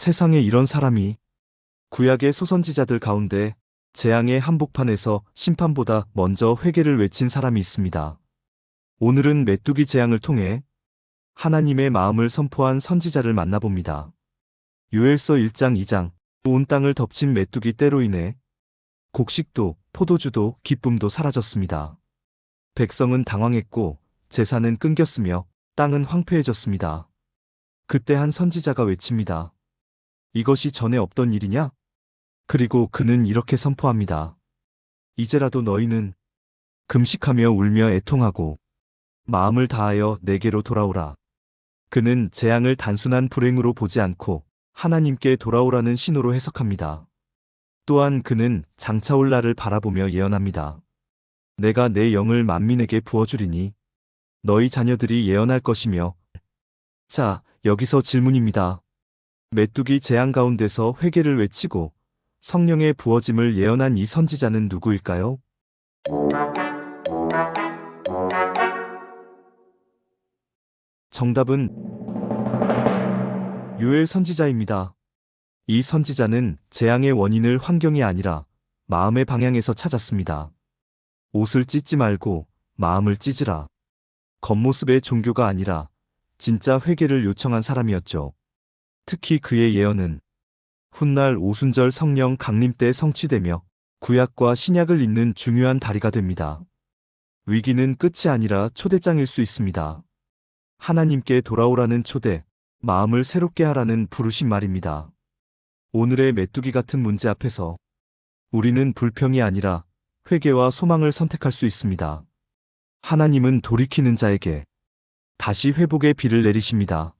세상에 이런 사람이 구약의 소선지자들 가운데 재앙의 한복판에서 심판보다 먼저 회개를 외친 사람이 있습니다. 오늘은 메뚜기 재앙을 통해 하나님의 마음을 선포한 선지자를 만나봅니다. 요엘서 1장 2장 온 땅을 덮친 메뚜기 때로 인해 곡식도 포도주도 기쁨도 사라졌습니다. 백성은 당황했고 재산은 끊겼으며 땅은 황폐해졌습니다. 그때 한 선지자가 외칩니다. 이것이 전에 없던 일이냐? 그리고 그는 이렇게 선포합니다. 이제라도 너희는 금식하며 울며 애통하고 마음을 다하여 내게로 돌아오라. 그는 재앙을 단순한 불행으로 보지 않고 하나님께 돌아오라는 신호로 해석합니다. 또한 그는 장차 올 날을 바라보며 예언합니다. 내가 내 영을 만민에게 부어주리니 너희 자녀들이 예언할 것이며 자, 여기서 질문입니다. 메뚜기 재앙 가운데서 회개를 외치고 성령의 부어짐을 예언한 이 선지자는 누구일까요? 정답은 요엘 선지자입니다. 이 선지자는 재앙의 원인을 환경이 아니라 마음의 방향에서 찾았습니다. 옷을 찢지 말고 마음을 찢으라. 겉모습의 종교가 아니라 진짜 회개를 요청한 사람이었죠. 특히 그의 예언은 훗날 오순절 성령 강림 때 성취되며 구약과 신약을 잇는 중요한 다리가 됩니다. 위기는 끝이 아니라 초대장일 수 있습니다. 하나님께 돌아오라는 초대, 마음을 새롭게 하라는 부르신 말입니다. 오늘의 메뚜기 같은 문제 앞에서 우리는 불평이 아니라 회개와 소망을 선택할 수 있습니다. 하나님은 돌이키는 자에게 다시 회복의 비를 내리십니다.